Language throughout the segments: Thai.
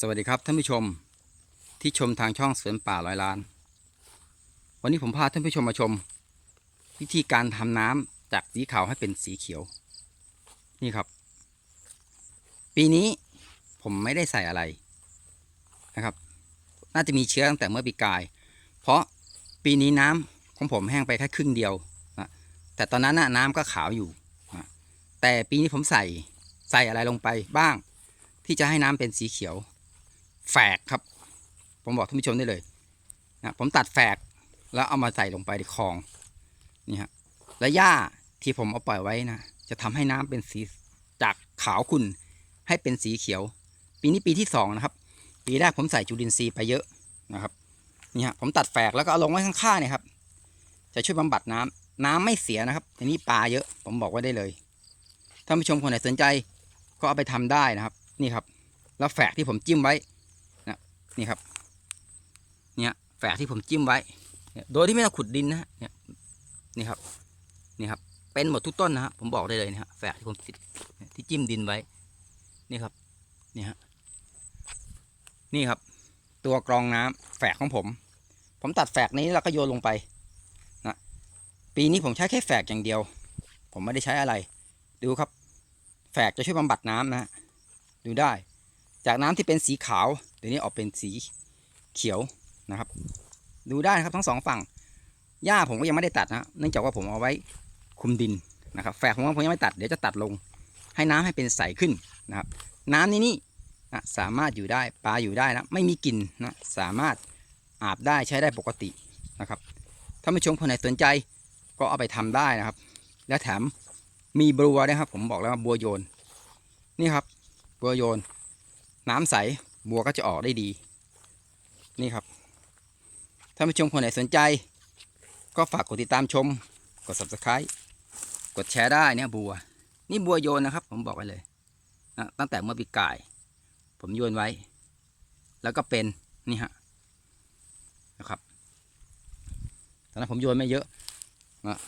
สวัสดีครับท่านผู้ชมที่ชมทางช่องสวนป่าร้อยล้าน วันนี้ผมพาท่านผู้ชมมาชม วิธีการทำน้ำจากสีขาวให้เป็นสีเขียว นี่ครับ ปีนี้ผมไม่ได้ใส่อะไรนะครับ น่าจะมีเชื้อตั้งแต่เมื่อปีกาย เพราะปีนี้น้ำของผมแห้งไปแค่ครึ่งเดียวนะแต่ตอนนั้นน่ะน้ำก็ขาวอยู่นะแต่ปีนี้ผมใส่ใส่อะไรลงไปบ้าง ที่จะให้น้ำเป็นสีเขียว แฝกครับ ผมบอกท่านผู้ชมได้เลยนะผมตัดแฝกแล้วเอามาใส่ลงไปในคลองนี่ฮะและหญ้าที่ผมเอาปล่อยไว้นะจะทำให้น้ำเป็นสีจากขาวขุ่นให้เป็นสีเขียว ปีนี้ปีที่สองนะครับ ปีแรกผมใส่จุลินทรีย์ไปเยอะนะครับนี่ฮะผมตัดแฝกแล้วก็เอาลงไว้ข้างๆเนี่ยครับ จะช่วยบำบัดน้ำน้ำไม่เสียนะครับทีนี้ปลาเยอะ ผมบอกไว้ได้เลยท่านผู้ชมคนไหนสนใจก็เอาไปทำได้นะครับ นี่ครับ แล้วแฝกที่ผมจิ้มไว้ นี่ครับ เนี่ยแฝกที่ผมจิ้มไว้ โดยที่ไม่ต้องขุดดินนะเนี่ยนี่ครับ นี่ครับ เป็นหมดทุกต้นนะฮะผมบอกได้เลยนะฮะแฝกที่ผมติดที่จิ้มดินไว้ นี่ครับ นี่ฮะ นี่ครับ ตัวกรองน้ำแฝกของผม ผมตัดแฝกนี้แล้วก็โยนลงไปนะปีนี้ผมใช้แค่แฝกอย่างเดียว ผมไม่ได้ใช้อะไร ดูครับ แฝกจะช่วยบำบัดน้ำนะฮะดูได้ จากน้ำที่เป็นสีขาวเดี๋ยวนี้ออกเป็นสีเขียวนะครับ ดูได้นะครับทั้งสองฝั่งหญ้าผมก็ยังไม่ได้ตัดนะเนื่องจากว่าผมเอาไว้คุมดินนะครับแฝกผมว่าผมยังไม่ตัดเดี๋ยวจะตัดลง ให้น้ำให้เป็นใสขึ้นนะครับ น้ำนี่นี่นะสามารถอยู่ได้ปลาอยู่ได้นะไม่มีกลิ่นนะสามารถอาบได้ใช้ได้ปกตินะครับถ้าผู้ชมคนไหนสนใจก็เอาไปทำได้นะครับ และแถมมีบัวนะครับ ผมบอกแล้วว่าบัวโยน นี่ครับบัวโยน น้ำใสบัวก็จะออกได้ดี นี่ครับถ้าผู้ชมคนไหนสนใจ ก็ฝากกดติดตามชม กด subscribe กดแชร์ได้เนี่ยบัว นี่บัวโยนนะครับ ผมบอกไว้เลยนะตั้งแต่เมื่อปีกาย ผมโยนไว้ แล้วก็เป็นนี่ฮะนะครับตอนนั้นผมโยนไม่เยอะนะ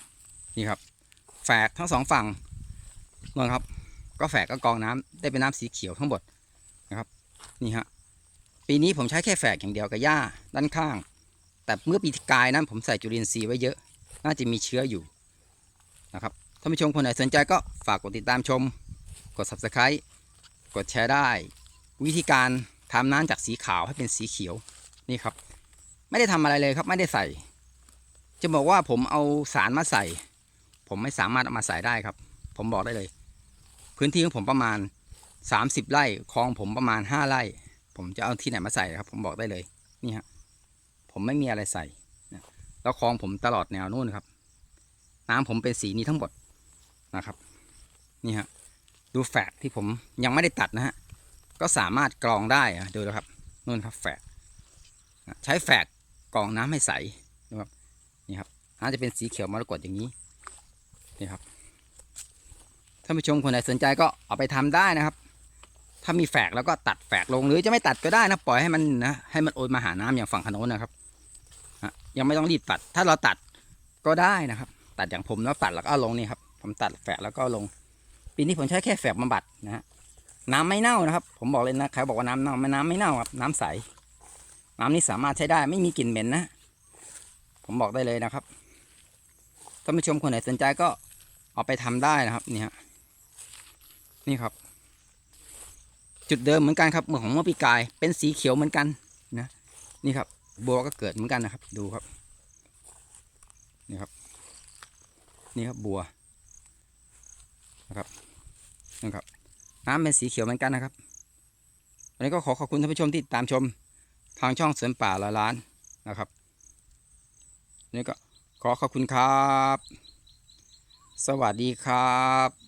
นี่ครับ แฝกทั้งสองฝั่งนั่นครับ ก็แฝกก็กรองน้ำได้เป็นน้ำสีเขียวทั้งหมด นี่ฮะปีนี้ผมใช้แค่แฝกอย่างเดียวกับหญ้าด้านข้าง แต่เมื่อปีกายนั้นผมใส่จุลินทรีย์ไว้เยอะ น่าจะมีเชื้ออยู่นะครับท่านผู้ชมคนไหนสนใจก็ฝากกดติดตามชม กด subscribe กดแชร์ได้ วิธีการทำน้ำจากสีขาวให้เป็นสีเขียวนี่ครับ ไม่ได้ทำอะไรเลยครับไม่ได้ใส่ จะบอกว่าผมเอาสารมาใส่ ผมไม่สามารถเอามาใส่ได้ครับ ผมบอกได้เลย พื้นที่ของผมประมาณ 30 ไร่คลองผมประมาณ 5 ไร่ ผมจะเอาที่ไหนมาใส่ครับ ผมบอกได้เลยนี่ฮะผมไม่มีอะไรใส่แล้วคลองผมตลอดแนวนู่นครับ น้ำผมเป็นสีนี้ทั้งหมดนะครับนี่ฮะดูแฝกที่ผมยังไม่ได้ตัดนะฮะก็สามารถกรองได้อะดูนะครับนู่นครับแฝกใช้แฝกกรองน้ำให้ใสนะครับนี่ครับน่าจะเป็นสีเขียวมรกตอย่างนี้นี่ครับท่านผู้ชมคนไหนสนใจก็เอาไปทำได้นะครับ ถ้ามีแฝกแล้วก็ตัดแฝกลงหรือจะไม่ตัดก็ได้นะปล่อยให้มันนะให้มันโอนมาหาน้ำอย่างฝั่งขนนนะครับอะยังไม่ต้องรีบตัด ถ้าเราตัดก็ได้นะครับ ตัดอย่างผมแล้วตัดแล้วก็ลงนี่ครับ ผมตัดแฝกแล้วก็ลง ปีนี้ผมใช้แค่แฝกบำบัดนะฮะน้ำไม่เน่านะครับ ผมบอกเลยนะใครบอกว่าน้ำเน่าไม่น้ำไม่เน่าครับ น้ำใส น้ำนี้สามารถใช้ได้ไม่มีกลิ่นเหม็นนะ ผมบอกได้เลยนะครับท่านผู้ชมคนไหนสนใจก็เอาไปทำได้นะครับนี่ฮะนี่ครับ จุดเดิมเหมือนกันครับเหมือนของเมื่อปีกาย เป็นสีเขียวเหมือนกันนะนี่ครับบัวก็เกิดเหมือนกันนะครับ ดูครับ นี่ครับ นี่ครับบัวนะครับนี่ครับ น้ำเป็นสีเขียวเหมือนกันนะครับวันนี้ก็ขอขอบคุณท่านผู้ชมที่ติดตามชมทางช่องสวนป่าละล้านนะครับนี่ก็ขอขอบคุณครับ สวัสดีครับ